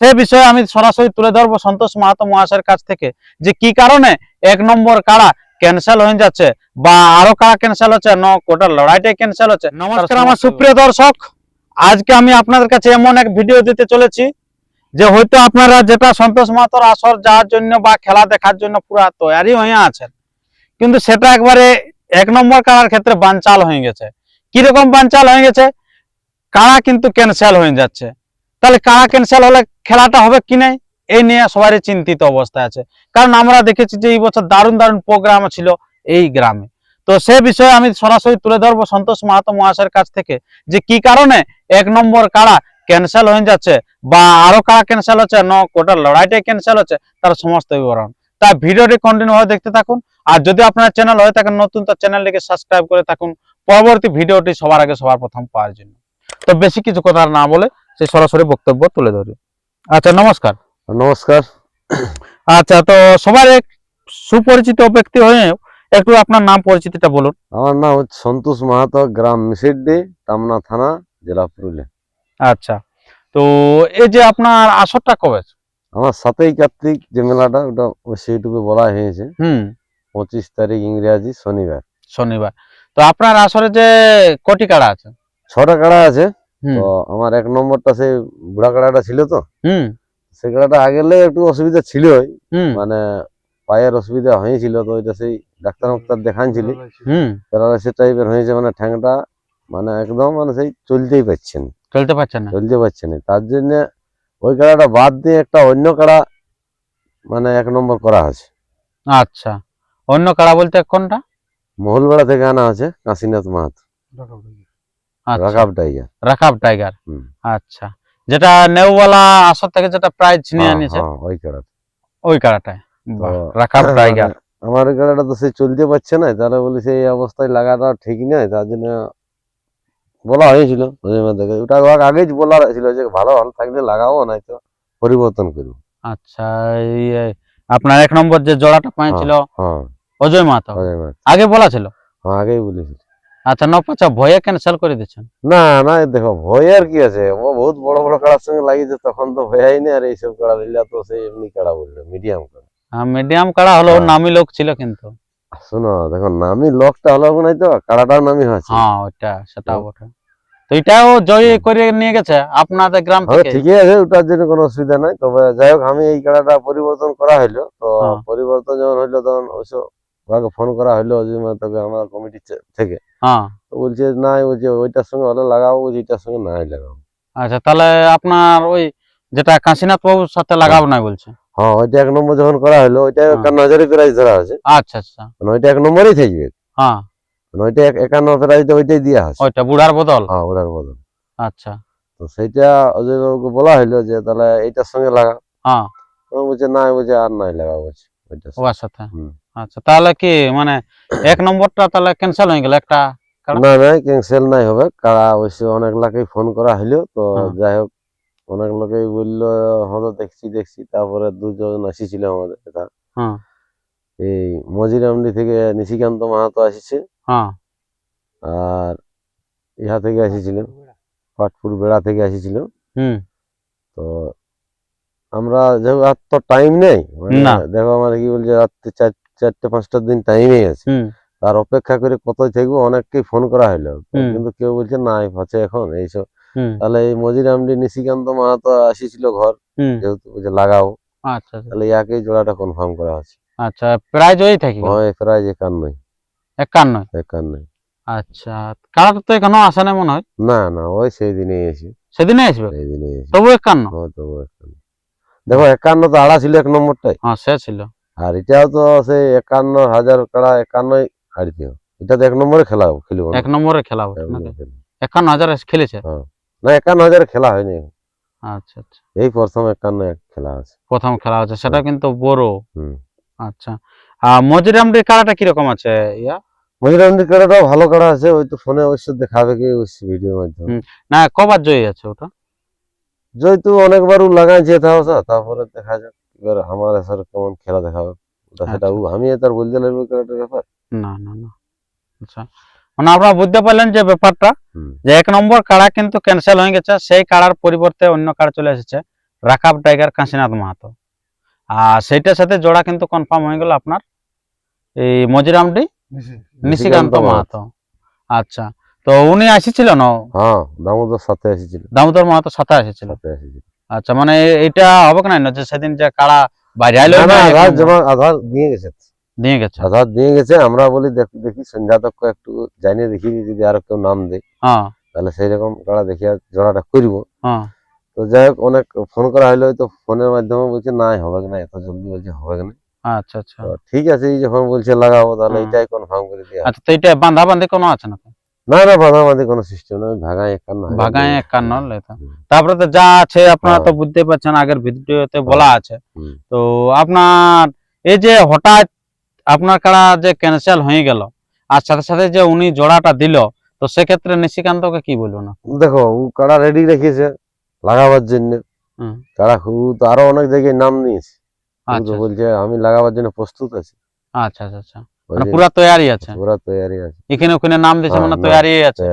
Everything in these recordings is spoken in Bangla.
সে বিষয়ে আমি সরাসরি তুলে ধরবো সন্তোষ মাহাতো মহাশয়ের কাছ থেকে যে কি কারণে এক নম্বর কারা ক্যান্সেল হয়ে যাচ্ছে বা আরও কাড়া ক্যান্সেল হচ্ছে? ন কোটার লড়াইটাই ক্যান্সেল হচ্ছে। নমস্কার আমার সুপ্রিয় দর্শক আজকে আমি আপনাদের কাছে এমন এক ভিডিও দিতে চলেছি যে হয়তো আপনারা যেটা সন্তোষ মাহাতোর আসর যাওয়ার জন্য বা খেলা দেখার জন্য পুরা তৈরি হয়ে আছেন কিন্তু সেটা একবারে এক নম্বর কারার ক্ষেত্রে বানচাল হয়ে গেছে। কীরকম বানচাল হয়ে গেছে? কারা কিন্তু ক্যান্সেল হয়ে যাচ্ছে। তাহলে কাড়া ক্যান্সেল হলে খেলাটা হবে কি নাই, এই নিয়ে সবারই চিন্তিত অবস্থায় আছে। কারণ আমরা দেখেছি যে এই বছর দারুণ দারুণ প্রোগ্রাম ছিল এই গ্রামে। তো সে বিষয়ে আমি সরাসরি তুলে ধরবো সন্তোষ মাহাতো মহাশয়ের কাছ থেকে যে কি কারণে এক নম্বর কারা ক্যান্সেল হয়ে যাচ্ছে বা আরও কাড়া ক্যান্সেল হচ্ছে, ন কোটার লড়াইটাই ক্যান্সেল হচ্ছে, তার সমস্ত বিবরণ। তা ভিডিওটি কন্টিনিউ হয়ে দেখতে থাকুন। আর যদি আপনার চ্যানেল হয়ে থাকেন নতুন, তো চ্যানেলটিকে সাবস্ক্রাইব করে থাকুন। পরবর্তী ভিডিওটি সবার আগে সবার প্রথম পাওয়ার জন্য। তো বেশি কিছু কথা না বলে সেই সরাসরি বক্তব্য তুলে ধরি। আচ্ছা নমস্কার। নমস্কার। আচ্ছা তো সবার এক সুপরিচিত ব্যক্তি হয়ে একটু আপনার নাম পরিচিতিটা বলুন। আমার নাম হচ্ছে সন্তোষ মাহাতো গ্রাম মিসিড্ডি টামনা থানা জেলা পুরুলিয়া। আচ্ছা তো এই যে আপনার আসরটা কবে? আমার সাতই কার্তিক যে মেলাটা ওটা ওই সেইটুকু বলা হয়েছে। হুম। পঁচিশ তারিখ ইংরেজি শনিবার। শনিবার। তো আপনার আসরে যে কোটি কাড়া আছে? ছটা কাড়া আছে। তো আমার এক নম্বরটা সেই বুড়া কাড়াটা ছিল তো। হুম। সেই কাড়াটা আগেলে একটু অসুবিধা ছিল মানে পায়ের অসুবিধা হয়েছিল তো ওইটা সেই ডাক্তার মাক্তার দেখানছিলি। হুম। প্যারালাইসিস টাইপের হয়েছে মানে ঠ্যাংটা মানে একদম মানে সেই চলতেই পারছে না চলতে পারছেন না। চলতে পারছে না। তার জন্য ওই কাড়াটা বাদ দিয়ে একটা অন্য কাড়া মানে এক নম্বর করা আছে। আচ্ছা। অন্য কাড়া বলতে কোনটা? মহলবেড়া থেকে আনা আছে কাশীনাথ মাহাত। রাকাব টাইগার। রাকাব টাইগার। আচ্ছা। যেটা নেউওয়ালা আসর থেকে যেটা প্রাইজ নিয়ে হ্যাঁ, হ্যাঁ, ওই কাড়াটা ওই কাড়াটায় রাকাব টাইগার। আমার কাড়াটা তো সে চলতে পারছে না বলি সেই অবস্থায় লাগাটা ঠিক নয় তার জন্য বলা হয়েছিল। ওটা আগেই বলা ছিল যে ভালো ভালো থাকলে লাগাবো না তো পরিবর্তন করব। আচ্ছা আপনার এক নম্বর যে জোড়াটা পাইছিল ছিল অজয় মাহাতো। আগে বলা ছিল? হ্যাঁ আগেই বলেছিল। আচ্ছা নপাচা ভয়ে ক্যান্সেল করে দিচ্ছেন? না না দেখো ভয়ের কি আছে। ও বহুত বড় বড় কাড়ার সঙ্গে লাগিয়েছে তখন তো ভয়াই নেই আর এইসব কাড়া দিলে তো সেই এমনি কাড়া বলল মিডিয়াম কাড়া। মিডিয়াম কাড়া হলো হ্যাঁ। নামি লোক ছিল কিন্তু। শোনো দেখো নামি লকটা হলো নাই তো কাড়াটাও নামি হয়েছে। হ্যাঁ ওটা সেটা বটে। তো এটাও জয় করে নিয়ে গেছে আপনাদের গ্রাম হ্যাঁ থেকে? ঠিকই আছে ওটার জন্য কোনো অসুবিধা নাই। তবে যাই হোক আমি এই কাড়াটা পরিবর্তন করা হইল। তো হ্যাঁ। পরিবর্তন যখন হইল তখন অবশ্য ওকে ফোন করা হইল অজয় মাতাকে আমার কমিটি থেকে। হ্যাঁ। তো বলছে না বলছে ওইটার সঙ্গে হলে লাগাবো বলছে এটার সঙ্গে নাই লাগাবো আচ্ছা তাহলে আপনার ওই যেটা কাশীনাথ বাবুর সাথে লাগাবো না বলছে? হ্যাঁ ওইটা এক নম্বর যখন করা হলো ওইটা হ্যাঁ। একান্ন হাজারই প্রাইস ধরা আছে। আচ্ছা আচ্ছা। মানে ওইটা এক নম্বরই থাকবে। হ্যাঁ। মানে ওইটা এক- একান্ন প্রাইসটা ওইটাই দিয়া আছে। ওইটা বুড়ার বদল? হ্যাঁ বুড়ার বদল। আচ্ছা। তো সেইটা অজয় বাবুকে বলা হইল যে তাহলে এইটার সঙ্গে লাগা। হ্যাঁ। বলছে না বলছে আর নাই লাগাবো বলছে। ওইটার। ওর সাথে হুম। আচ্ছা তাহলে কি মানে এক নম্বরটা তাহলে ক্যান্সেল হয়ে গেল একটা? না না ক্যান্সেল নাই হবে। কারা অবশ্য অনেক লোকেই ফোন করা হইল তো হ্যাঁ। যাই হোক অনেক লোকেই বলল হয়তো দেখছি দেখছি। তারপরে দুজন আসিছিল আমাদের এটা হ্যাঁ এই মজিরামডি থেকে নিশিকান্ত মাহাতো আসিছে। হ্যাঁ আর ইহা থেকে আসিছিল পাটপুর বেড়া থেকে আসিছিল। হুম। তো আমরা যেহেতু আর তো টাইম নেই মানে না। দেখো আমার কি বলছে রাত্রে চার চারটে পাঁচটা দিন টাইমই আছে। তার অপেক্ষা করে কতই থাকব অনেককেই ফোন করা হলো কিন্তু কেউ বলছে নাই আছে এখন এইসব তাহলে এই মজিরামডি নিশিকান্ত মাহাতো আসিছিল ঘর যেহেতু লাগাও। আচ্ছা আচ্ছা। তাহলে ইয়াকেই জোড়াটা কনফার্ম করা আছে আচ্ছা প্রাইজ ওই থাকি। হয় প্রায় একান্নই। একান্ন একান্নই। আচ্ছা কাড়াটা তো এখনও আসে না মনে হয়? না না ওই সেই দিনেই এসে। সেদিনে আসবে? সেই দিনেই তবু একান্ন? হয় তো একান্ন। দেখো একান্ন তো আড়া ছিল এক নম্বরটাই। হ্যাঁ সে ছিল। আর এটাও তো সেই একান্ন হাজার কাড়া একান্নই হারিতে এটা তো এক নম্বরে খেলা খেলব এক নম্বরে খেলা খেলব। একান্ন হাজার খেলেছে? না একান্ন হাজারে খেলা হয়নি। আচ্ছা আচ্ছা। এই প্রথম একান্ন খেলা আছে। প্রথম খেলা হচ্ছে সেটা কিন্তু বড়। আচ্ছা। আর মজিরামডির কাড়াটা কীরকম আছে ইয়া? মজিরান্ডি কাড়াটাও ভালো কাড়া আছে ওই তো ফোনে অবশ্য দেখাবে কি ওই ভিডিওর মাধ্যমে। না কবার জয়ী আছে ওটা? যেহেতু অনেকবার ও লাগাইছে তাও স্যার তারপরে দেখা যাক। এবার আমার স্যার কেমন খেলা দেখাবে? ওটা সেটা ও আমি তার বলতে লাগবে কাড়াটার ব্যাপার? না না না। আচ্ছা। মানে আপনারা বুঝতে পারলেন যে ব্যাপারটা যে এক নম্বর কাড়া কিন্তু ক্যান্সেল হয়ে গেছে সেই কাড়ার পরিবর্তে অন্য কাড়া চলে এসেছে রাকাব টাইগার কাশীনাথ মাহাতো। আর সেইটার সাথে জোড়া কিন্তু কনফার্ম হয়ে গেল আপনার এই মজিরামডি নিশিকান্ত মাহাতো। আচ্ছা। তো উনি আসেছিল না হ্যাঁ দামোদর সাথে এসেছিল। দামোদর মাহাতো সাথে এসেছিল। সাথে এসেছিল। আচ্ছা মানে এ- এটা হবে না না যে সেদিন যে কাড়া বাইরে আইলো না, না, না, এক আধার নম্বর জমা আধার দিয়ে গেছে। দিয়ে গেছে? আধার দিয়ে গেছে আমরা বলি দেখ- দেখি সন্ধ্যা তক একটু জানিয়ে দেখি যদি আর কেউ নাম দেয়। হ্যাঁ। তাহলে সেই রকম কাড়া দেখিয়া জোড়াটা করব। হ্যাঁ। তো যাই হোক অনেক ফোন করা হইল তো ফোনের মাধ্যমে বলছে না হবে না এত জলদি বলছে হবে না? আচ্ছা আচ্ছা। তো ঠিক আছে এই যখন বলছে লাগাবো তাহলে হুম। এটাই কনফার্ম করে দিয়া। আচ্ছা তো এটা বান্ধা বান্ধি কোনো আছে না না না বাধা বাধি কোনো সিস্টেম নেই ভাগায় একান্ন ভাগায় একান্ন তারপরে তো যা আছে আপনারা তো হ্যাঁ। বুঝতে পারছেন আগের ভিডিওতে বলা আছে। তো আপনার এই যে হঠাৎ আপনার যে ক্যান্সেল হয়ে গেল আর সাথে সাথে যে উনি জোড়াটা দিল তো সেক্ষেত্রে নিশিকান্তকে কি বলব না? দেখো ও কাড়া রেডি রেখেছে লাগাবার জন্য। কাড়া ও তো আরও অনেক জায়গায় নাম নিয়েছে তো আচ্ছা। বলছে আমি লাগাবার জন্য প্রস্তুত আছি। আচ্ছা আচ্ছা আচ্ছা। মানে পুরা তৈয়ারি আছে। পুরা তৈয়ারি আছে। এখানে ওখানে নাম দিয়েছে হ্যাঁ, মানে নাম। তৈয়ারি আছে।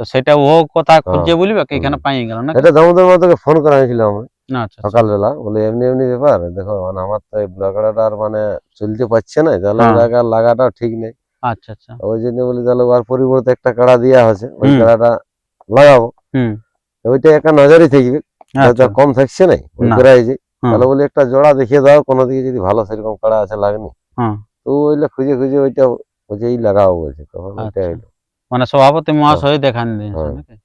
তো সেটা ও কথা খুঁজে বলবে কি এখানে পাই গেল না এটা দামোদর মাতাকে ফোন করা হয়েছিল আমার আচ্ছা আচ্ছা। সকালবেলা। বলে এমনি এমনি ব্যাপার। দেখো মানে আমার তো এই ব্লগারটা আর মানে চলতে পারছে না। তাহলে হ্যাঁ। জায়গা লাগাটা ঠিক নেই। আচ্ছা আচ্ছা। ওই জন্য বলি তাহলে ওর পরিবর্তে একটা কাড়া দেওয়া আছে। ওই কাড়াটা লাগাবো। হুম। ওইটা একটা নজরই থাকবে। আচ্ছা। কম থাকছে না। ওই যে তাহলে বলি একটা জোড়া দেখিয়ে দাও। কোনো দিকে যদি ভালো সেরকম কাড়া আছে লাগনি। হুম। তো ওইটা খুঁজে খুঁজে ওইটা এই লাগাবো বলছে তখন ওইটা আচ্ছা। মানে সভাপতি মহাশয় দেখান দিয়েছে হ্যাঁ।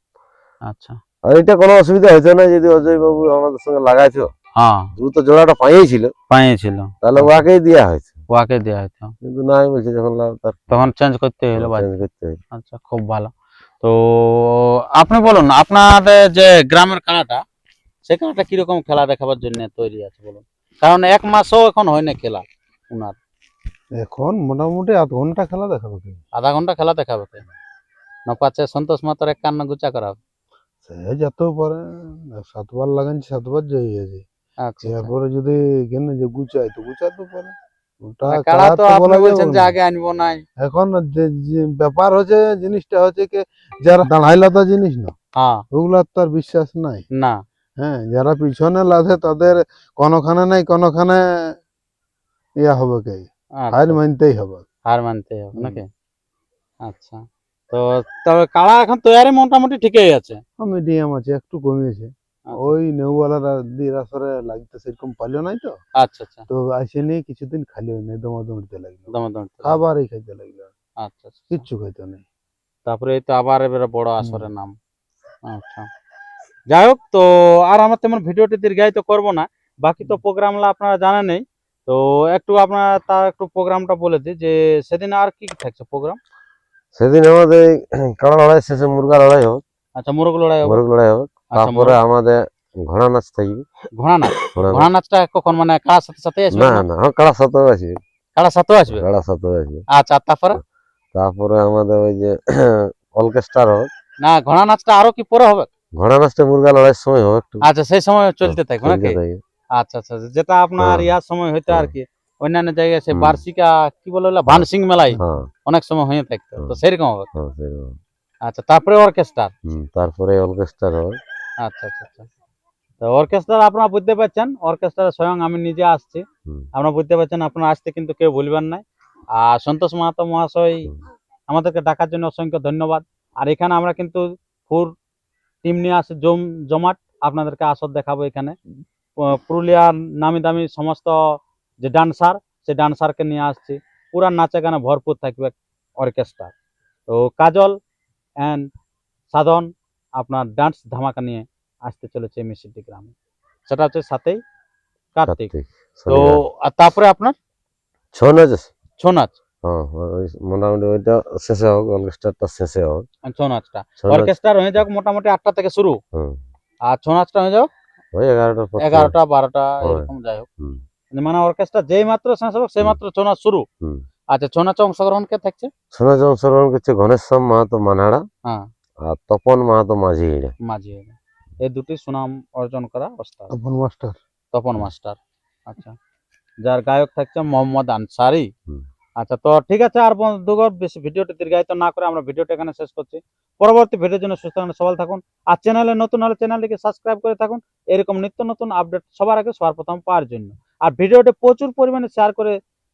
আচ্ছা। আর এটা কোনো অসুবিধা হয়েছে না যদি অজয় বাবু আমাদের সঙ্গে লাগাইছো? হ্যাঁ। ও জোড়াটা পাইয়েছিল পাইছিল তাহলে ওয়াকেই দেওয়া হয়েছে। ওয়াকে দেওয়া হইতো কিন্তু নাই বলছে যখন তখন চেঞ্জ করতে হলো চেঞ্জ করতে। আচ্ছা খুব ভালো। তো আপনি বলুন আপনাদের যে গ্রামের খেলাটা সে খেলাটা কীরকম খেলা দেখাবার জন্য তৈরি আছে বলুন? কারণ এক মাসও এখন হয় না খেলা উনার। এখন মোটামুটি আধ ঘণ্টা খেলা দেখাবে কি? আধা ঘণ্টা খেলা দেখাবে তো না পাচ্ছে সন্তোষ মাতার এক কান্না গুচা করা সে যেতেও পারে সাতবার লাগাইছি সাতবার জয় হয়েছে। আচ্ছা আচ্ছা। এরপরে যদি এখানে যে গুচাই তো গুচাতে পারে। ওটা তো আপনি বলছেন যে আগে আনব নাই। এখন ব্যাপার হচ্ছে জিনিসটা হচ্ছে কি যারা দাঁড়াইলাতা জিনিস না। হ্যাঁ। ওগুলার তো আর বিশ্বাস নাই। না। হ্যাঁ যারা পিছনে লাধে তাদের কোনখানে নাই কোনখানে ইয়া হবে কে? হার মানতেই হবে। হার মানতে হবে নাকি? আচ্ছা। তো তবে কাড়া এখন তৈরি মোটামুটি ঠিকই আছে? মিডিয়াম আছে একটু কমিয়েছে। আচ্ছা, ওই নেউওয়ালারা দিন আসরে লাগতে সেরকম পালিও নাই তো। আচ্ছা আচ্ছা। তো আসেনি কিছুদিন খালি হয় নাই দমাদমিতে লাগল। দমে দমে খাবারই খাইতে লাগল। আচ্ছা আচ্ছা। কিচ্ছু খাইতে নেই। তারপরে এই তো আবার এবারে বড় আসরের নাম। আচ্ছা। যাই হোক তো আর আমার তেমন ভিডিওটি দীর্ঘায়িত করব না। বাকি তো প্রোগ্রামগুলো আপনারা জানেনই। তো একটু আপনার তার একটু প্রোগ্রামটা বলে দিই যে সেদিন আর কি থাকছে প্রোগ্রাম? সেদিন আমাদের কাড়া লড়াই শেষে মুরগা লড়াই হোক। আচ্ছা মোরগ লড়াই হবে মুরগ লড়াই হোক। আচ্ছা তারপরে আমাদের ঘোড়া নাচ থাকবে। ঘোড়া নাচ? ঘোড়া নাচটা কখন মানে কার সাথে সাথে আসবে? না না হ্যাঁ কাড়া সাথেও আসবে। কার সাথে আসবে? কাড়া সাথেও আসবে। আচ্ছা তারপরে? তারপরে আমাদের ওই যে অর্কেস্ট্রার হোক। না ঘোড়া নাচটা আরও কি পরে হবে? ঘোড়া নাচটা মুরগা লড়াইয়ের সময় হোক একটু। আচ্ছা সেই সময় চলতে থাকবে চলতে নাকি থাকে। আচ্ছা আচ্ছা যেটা আপনার হ্যাঁ। ইয়ার সময় হইতো আর হ্যাঁ। কি অন্যান্য জায়গায় সে বার্ষিকা কি বলে ভানসিং মেলাই হ্যাঁ। অনেক সময় হয়ে থাকতো তো সেরকম হবে। হ্যাঁ আচ্ছা তারপরে অর্কেস্ট্রা? তারপরে অর্কেস্ট্রার হোক আচ্ছা আচ্ছা আচ্ছা। তো অর্কেস্ট্রা আপনারা বুঝতে পারছেন অর্কেস্ট্রা স্বয়ং আমি নিজে আসছি। আপনারা বুঝতে পারছেন আপনারা আসতে কিন্তু কেউ বলবেন নাই আর সন্তোষ মাহাতো মহাশয় আমাদেরকে ডাকার জন্য অসংখ্য ধন্যবাদ। আর এখানে আমরা কিন্তু ফুর টিম নিয়ে আসি জম জমাট আপনাদেরকে আসর দেখাবো এখানে। পুরুলিয়ার নামি দামি সমস্ত যে ডান্সার সেই ডান্সারকে নিয়ে আসছি। পুরা নাচে গানে ভরপুর থাকবে অর্কেস্ট্রা। তো কাজল অ্যান্ড সাধন আপনার ডান্স ধামাকা নিয়ে আসতে চলেছে মিষ্টি গ্রামে। সেটা হচ্ছে সাথেই কার্তিক। তো আর তারপরে আপনার? ছৌ নাচ আছে। ছৌ নাচ। হ্যাঁ মোটামুটি ওইটা শেষে হোক অর্কেস্ট্রাটা শেষে হোক। ছৌ নাচটা। অর্কেস্ট্রা হয়ে যাক মোটামুটি আটটা থেকে শুরু। আর ছৌ নাচটা হয়ে যাক ওই এগারোটার পর এগারোটা বারোটা এরকম যাই হোক। মানে অর্কেস্ট্রা যেই মাত্র শেষ হবে সেই মাত্র ছৌ নাচ শুরু আচ্ছা ছৌ নাচে অংশগ্রহণ কে থাকছে? ছৌ নাচে অংশগ্রহণ করছে ঘনেশ্যাম মাহাতো মানাড়া হ্যাঁ। আর তপন মাহাতো মাঝি হিড়ে মাঝি এই দুটি সুনাম অর্জন করা ওস্তাদ। তপন মাস্টার। তপন মাস্টার। আচ্ছা। যার গায়ক থাকছে মোহাম্মদ আনসারি। আচ্ছা তো ঠিক আছে আর বন্ধুগণ বেশি ভিডিওটি দীর্ঘায়িত না করে আমরা ভিডিওটা এখানে শেষ করছি। পরবর্তী ভিডিওর জন্য সুস্থ থাকুন সবাই থাকুন। আর চ্যানেলে নতুন হলে চ্যানেলটিকে সাবস্ক্রাইব করে থাকুন। এরকম নিত্য নতুন আপডেট সবার আগে, সবার প্রথম পাওয়ার জন্য। আর ভিডিওটি প্রচুর পরিমাণে শেয়ার করে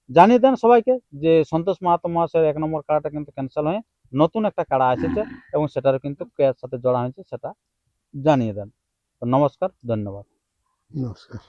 জানিয়ে দেন সবাইকে যে সন্তোষ মাহাতো মহাশয়ের এক নম্বর কাড়াটা কিন্তু ক্যান্সেল হয়ে নতুন একটা কাড়া এসেছে এবং সেটারও কিন্তু কেয়ার সাথে জড়া হয়েছে সেটা জানিয়ে দেন। নমস্কার, ধন্যবাদ। নমস্কার।